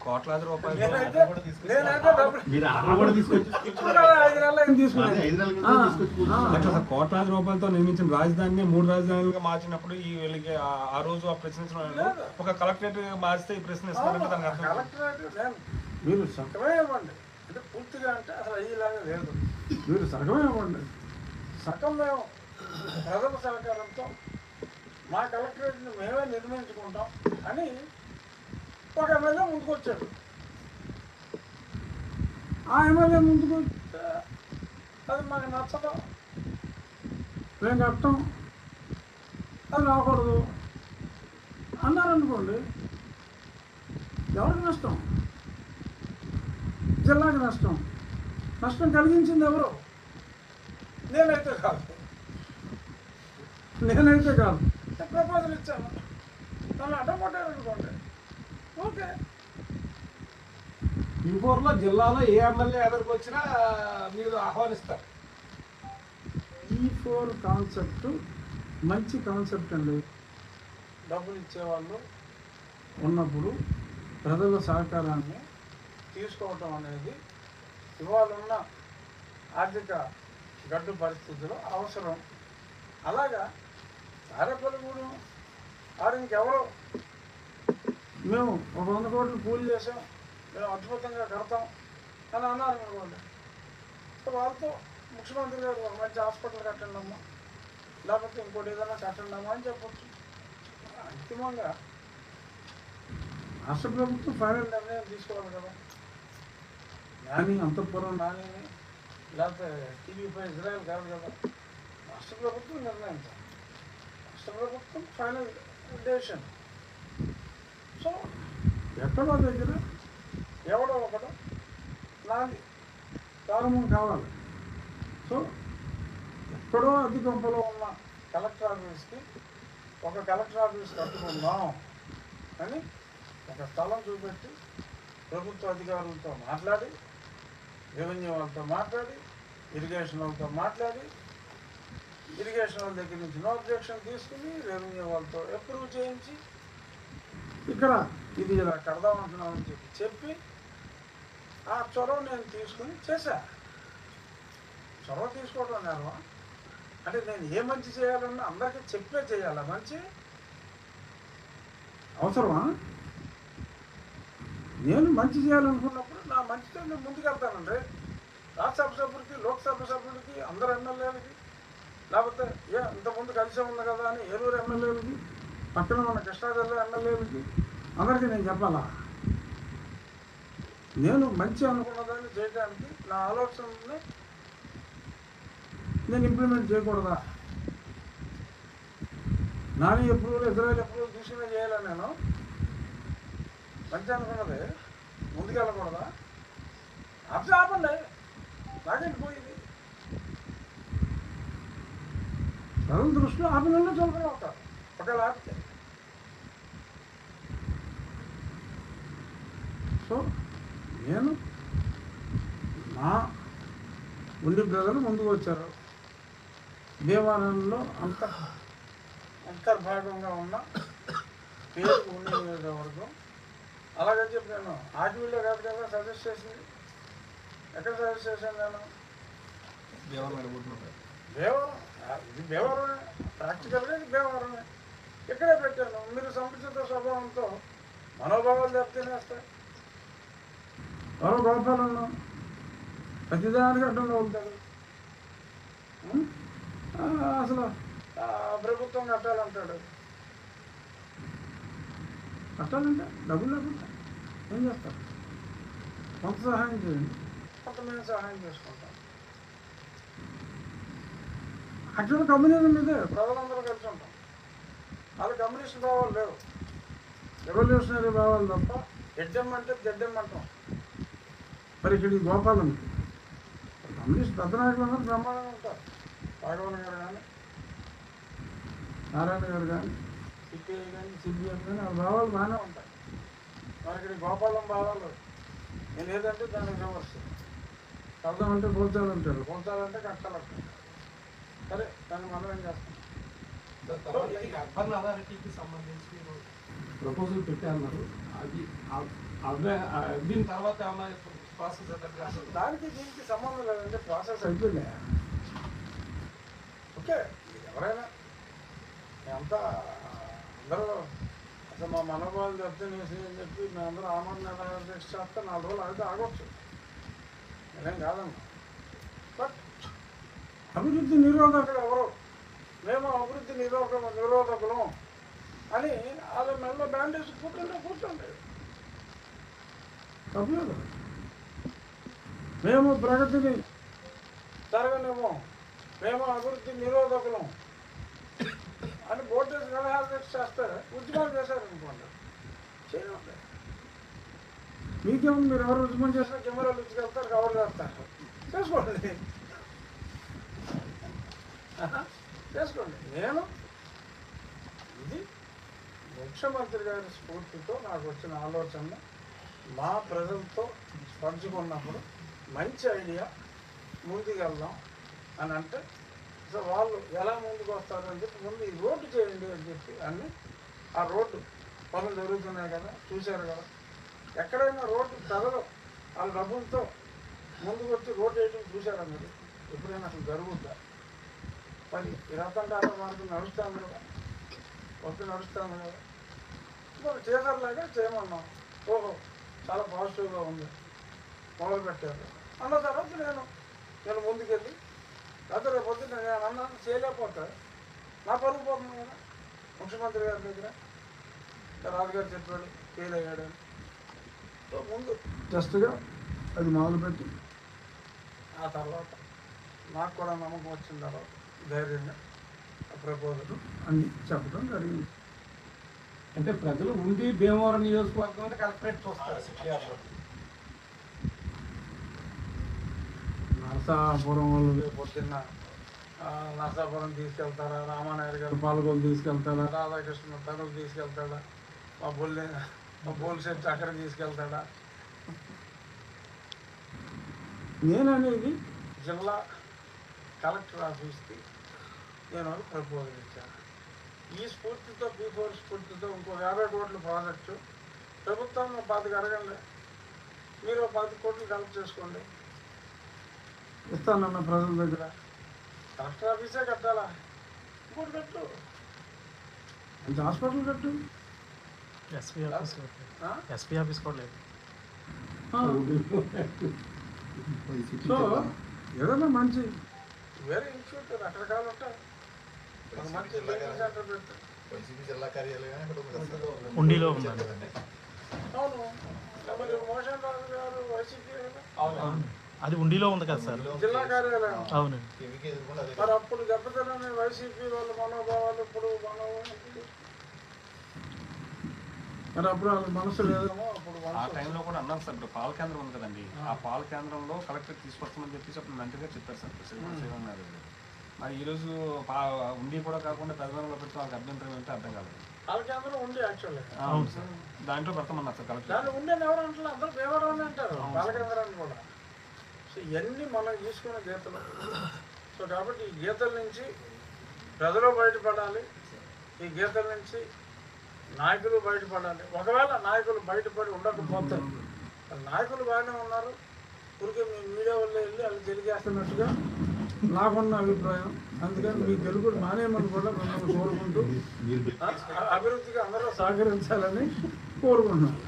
కోట్లాది రూపాయలు. అట్లా కోట్లాది రూపాయలతో నిర్మించిన రాజధానిని మూడు రాజధానులుగా మార్చినప్పుడు ఈ వీళ్ళకి ఆ- రోజు ఆ ప్రశ్నించిన ఒక కలెక్టరేట్ మార్చితే ఈ ప్రశ్న ఇస్తారంటే దానికి అర్థం మీరు సగమే ఇవ్వండి. అంటే పూర్తిగా అంటే అసలు అయ్యేలాగా లేదు. మీరు సగమే ఇవ్వండి. సగం మేము ప్రజల సహకారంతో మా కలెక్టరేట్ని మేమే నిర్మించుకుంటాం అని ఒక ఎమ్మెల్యే ముందుకొచ్చాడు ఆ ఎమ్మెల్యే ముందుకు వస్తే అది మాకు నచ్చదు? మేము కట్టం. అది రాకూడదు. అన్నారనుకోండి ఎవరికి నష్టం? జిల్లాకి నష్టం. నష్టం కలిగించింది ఎవరు? నేనైతే కాదు. నేనైతే కాదు. ప్రపోజల్ ఇచ్చాను. తను అడ్డం కొట్టారనుకోండి ఓకే. ఇంకోర్లో జిల్లాలో ఏ ఎమ్మెల్యే ఎదురుకు వచ్చినా మీరు ఆహ్వానిస్తారు. ఈ ఫోర్ కాన్సెప్ట్ మంచి కాన్సెప్ట్ అండి. డబ్బులు ఇచ్చేవాళ్ళు ఉన్నప్పుడు ప్రజల సహకారాన్ని తీసుకోవటం అనేది ఇవాళ ఉన్న ఆర్థిక గడ్డు పరిస్థితుల్లో అవసరం. అలాగా తారేపల్లిగూడు ఆడ ఇంకెవరో మేము ఒక వంద కోట్లు పూలు చేసాం మేము అద్భుతంగా కడతాం అని అన్నారు అనుకోండి సో వాళ్ళతో ముఖ్యమంత్రి గారు ఒక మంచి హాస్పిటల్ కట్టండి అమ్మా. లేకపోతే ఇంకోటి ఏదైనా కట్టండి అమ్మా అని చెప్పచ్చు. అంతిమంగా రాష్ట్ర ప్రభుత్వం ఫైనల్ నిర్ణయం తీసుకోవాలి కదా. నాని అంతఃపురం నాని లేకపోతే టీవీపై ఇజ్రాయల్ కాదు కదా. రాష్ట్ర ప్రభుత్వం నిర్ణయించాలి రాష్ట్ర ప్రభుత్వం ఫైనల్ డెసిషన్. ఎక్కడో దగ్గర ఎవడో ఒకటో నాది ప్రారంభం కావాలి. సో ఎక్కడో అతి ఉన్న కలెక్టర్ ఆఫీస్కి ఒక కలెక్టర్ ఆఫీస్ కట్టుకుందాం అని ఒక స్థలం చూపెట్టి ప్రభుత్వ అధికారులతో మాట్లాడి రెవెన్యూ వాళ్ళతో మాట్లాడి ఇరిగేషన్ వాళ్ళతో మాట్లాడి ఇరిగేషన్ వాళ్ళ దగ్గర నుంచి నో అబ్జెక్షన్ తీసుకుని రెవెన్యూ వాళ్ళతో అప్రూవ్ చేయించి ఇక్కడ ఇది ఇలా కడదామంటున్నామని చెప్పి చెప్పి ఆ చొరవ నేను తీసుకుని చేశా. చొరవ తీసుకోవడం నేను అంటే నేను ఏ మంచి చేయాలన్నా అందరికీ చెప్పే చేయాలా మంచి? అవసరమా? నేను మంచి చేయాలనుకున్నప్పుడు నా మంచితో నేను ముందుకెళ్తానండి రాజ్యసభ సభ్యుడికి లోక్సభ సభ్యుడికి అందరు ఎమ్మెల్యేలకి లేకపోతే ఏ ఇంతకుముందు కలిసే ఉంది కదా అని ఏలూరు ఎమ్మెల్యేలకి పక్కన మన కృష్ణా జిల్లా ఎమ్మెల్యేలకి అందరికీ నేను చెప్పాలా? నేను మంచి అనుకున్నదాన్ని చేయడానికి నా ఆలోచనని నేను ఇంప్లిమెంట్ చేయకూడదా? నాని ఎప్పుడు ఇజ్రాయల్ ఎప్పుడు చూసినా చేయాలా నేను? మంచి అనుకున్నది. ముందుకెళ్ళకూడదా? అట్లా ఆపండి. నాకేంటి పోయింది. ప్రజల దృష్టిలో ఆపిన చదువుకుని ఉంటారు ఒకవేళ ఆపితే. సో నేను నా ఉండి ప్రజలు ముందుకు వచ్చారు. దేవాలయంలో అంత అంతర్భాగంగా ఉన్న పేరు ఉండి నియోజకవర్గం అలాగని చెప్పి నేను ఆర్టీవీలో కాదు కదా సజెస్ట్ చేసింది. ఎక్కడ సజెస్ట్ చేశాను నేను? ఆ, ఇది భీమవరమే ప్రాక్టికల్గా ఇది భీమవరమే ఇక్కడే పెట్టాను. మీరు సంకుచిత స్వభావంతో మనోభావాలు దెబ్బతినేస్తాయి ఎవరో గోపాలను ప్రతిదానికి అడ్డంగా ఉంటాడు. అసలు ప్రభుత్వం కట్టాలంటాడు. కట్టాలంటే డబ్బులు లేకుండా ఏం చేస్తారు? కొంత సహాయం చేయండి కొంత మేము సహాయం చేసుకుంటాం యాక్చువల్ కమ్యూనిజం ఇదే ప్రజలందరూ కలిసి ఉంటాం వాళ్ళు కమ్యూనిస్ట్ భావాలు లేవు. రెవల్యూషనరీ భావాలు తప్ప ఎడ్డెం అంటే గడ్డెం అంటాం. మరి ఇక్కడ ఈ గోపాలం అన్ని పెద్ద బ్రహ్మాండంగా ఉంటారు రాఘవన్ గారు కానీ నారాయణ గారు కానీ సిపిఐ కానీ సిపిఎం కానీ ఆ భావాలు బాగానే ఉంటాయి. మరి ఇక్కడ గోపాలం భావాలు నేను ఏదంటే దానికి రివర్స్ కడదామంటే పోల్చాలంటాడు పోల్చాలంటే కట్టాలంటాడు సరే దాన్ని మనం ఏం చేస్తాం? తర్వాత అథారిటీకి సంబంధించి ప్రపోజల్ పెట్టారన్నారు అది ఆ దీని తర్వాత ఏమన్నా ప్రాసెస్ అసలు దానికి దీనికి సంబంధం లేదంటే ప్రాసెస్ అయిపోయింది. ఓకే ఎవరైనా మేమంతా అందరూ అసలు మా మనోభావాలు దెబ్బతినేసి అని చెప్పి మేమందరూ ఆమరణ చేస్తే నాలుగు రోజులు అయితే ఆగొచ్చు. నేనేం కాదమ్మా బట్ అభివృద్ధి నిరోధకులు ఎవరు? మేము అభివృద్ధి నిరోధక నిరోధకులం అని వాళ్ళ మెల్ల బ్యాండేజ్ కూర్చుంటే కూర్చోండి. తప్పలేదు. మేము ప్రగతిని జరగనేమో మేము అభివృద్ధి నిరోధకులం అని బోర్డు నిలహార చేస్తే ఉద్యమాలు చేశారనుకోండి. చేయండి. మీకేమో మీరు ఎవరు ఉద్యమం చేసినా కెమెరాలు ఇచ్చుకెళ్తారు కవర్ చేస్తారు. చేసుకోండి. చేసుకోండి. నేను ఇది ముఖ్యమంత్రి గారి స్ఫూర్తితో నాకు వచ్చిన ఆలోచన మా ప్రజలతో పంచుకున్నప్పుడు మంచి ఐడియా ముందుకెళ్దాం అని అంటే సో వాళ్ళు ఎలా ముందుకు వస్తారు అని చెప్పి ముందు ఈ రోడ్డు చేయండి అని చెప్పి అన్ని ఆ రోడ్డు పనులు జరుగుతున్నాయి కదా చూశారు కదా. ఎక్కడైనా రోడ్డు ప్రజలు వాళ్ళ డబ్బులతో ముందుకు వచ్చి రోడ్డు వేయడం చూశారా మీరు? ఎప్పుడైనా అసలు జరుగుద్దా? మరి ఈ రతం మార్గం నడుస్తాం కదా వద్దు నడుస్తాం కదా. మరి చేసారులాగా చేయమన్నాం. ఓహో చాలా పాజిటివ్గా ఉంది. మొదలు పెట్టారు అన్న తర్వాత నేను. నేను ముందుకెళ్ళి రేపు పొద్దున్న నేను అన్నాను చేయలేకపోతే. నా పరుగు పోతుంది కదా. ముఖ్యమంత్రి గారి దగ్గర రాజుగారు చెప్పాడు ఫెయిల్ అయ్యాడు అని. సో ముందు జస్ట్గా అది మొదలుపెట్టి ఆ తర్వాత నాకు కూడా నమ్మకం వచ్చిన తర్వాత ధైర్యంగా ప్రపోజల్ అన్ని చెప్పడం జరిగింది. అంటే ప్రజలు ఉండి భీమవరం నియోజకవర్గం అంటే కలెక్టరేట్ చూస్తారు. నరసాపురం వాళ్ళు రేపు పొద్దున్న ఆ, నరసాపురం తీసుకెళ్తారా రామానాయుడు గారు పాలకొలు తీసుకెళ్తాడా రాధాకృష్ణ తనుకు తీసుకెళ్తాడా మా బొల్లి మా బోల్ సెట్ అక్కడ తీసుకెళ్తాడా? నేననేది జిల్లా కలెక్టర్ ఆఫీస్కి నేను ఒక ప్రపోజల్ ఇచ్చాను. ఈ స్ఫూర్తితో పీ ఫోర్ స్ఫూర్తితో ఇంకో యాభై కోట్లు ప్రాజెక్టు ప్రభుత్వం పాతికి అడగండి. మీరు పది కోట్లు కలెక్ట్ చేసుకోండి. ఇస్తానన్న ప్రజల దగ్గర. కలెక్టర్ ఆఫీసే కట్టాలా? ఇంకోటి కట్టు. మంచి హాస్పిటల్ కట్టు? ఎస్పీ ఆఫీస్ ఆ? ఎస్పీ ఆఫీస్ కూడా లేదు. సో ఏదైనా మంచి. వేరే ఇన్స్టిట్యూట్ రకరకాలు ఉంటాయి మంచి సెంటర్ వైసీపీ జిల్లా కార్యాలయం. ఉండిలో ఉందండి. అవును. మరి మోషన్ రాజు గారు వైసీపీ? అవును. అది ఉండిలో ఉంది కదా సార్. జిల్లా కార్యాలయం. అవునండి. మరి అప్పుడు దెబ్బతినని వైసీపీ వాళ్ళ మనోభావాలు ఇప్పుడు మనోభావాలు మరి అప్పుడు వాళ్ళ మనసు లేదేమో అప్పుడు ఆ టైంలో కూడా అన్నాను సార్ ఇప్పుడు పాల కేంద్రం ఉంది కదండి. ఆ పాల కేంద్రంలో కలెక్టర్ తీసుకొస్తామని చెప్పేసి అప్పుడు మంత్రిగా చెప్పారు సార్ శ్రీనివాస శ్రీరామ్ గారు. మరి ఈరోజు పా ఉండి కూడా కాకుండా పెద్దలో పెడితే వాళ్ళకి అభ్యంతరం ఏంటో అర్థం కాలేదు. వాళ్ళ కేంద్రం ఉంది యాక్చువల్లీ. ఆ, అవును సార్. దాంట్లో పెడతామన్నారు సార్ కలెక్టర్. దాన్ని ఉండేది ఎవరు అంటారు అందరూ దేవరం అని అంటారు బాలకేంద్రాన్ని కూడా. సో ఇవన్నీ మనం తీసుకునే గీతలు. సో కాబట్టి ఈ గీతల నుంచి ప్రజలు బయటపడాలి. ఈ గీతల నుంచి నాయకులు బయటపడాలి. ఒకవేళ నాయకులు బయటపడి ఉండకపోతే నాయకులు బాగానే ఉన్నారు. ఊరికే మీ మీడియా వల్ల వెళ్ళి వాళ్ళు తెలియజేస్తున్నట్టుగా నాకున్న అభిప్రాయం. అందుకని మీ తెలుగు మానేయమని కూడా మిమ్మల్ని కోరుకుంటూ అభివృద్ధికి అందరూ సహకరించాలని కోరుకుంటున్నాను.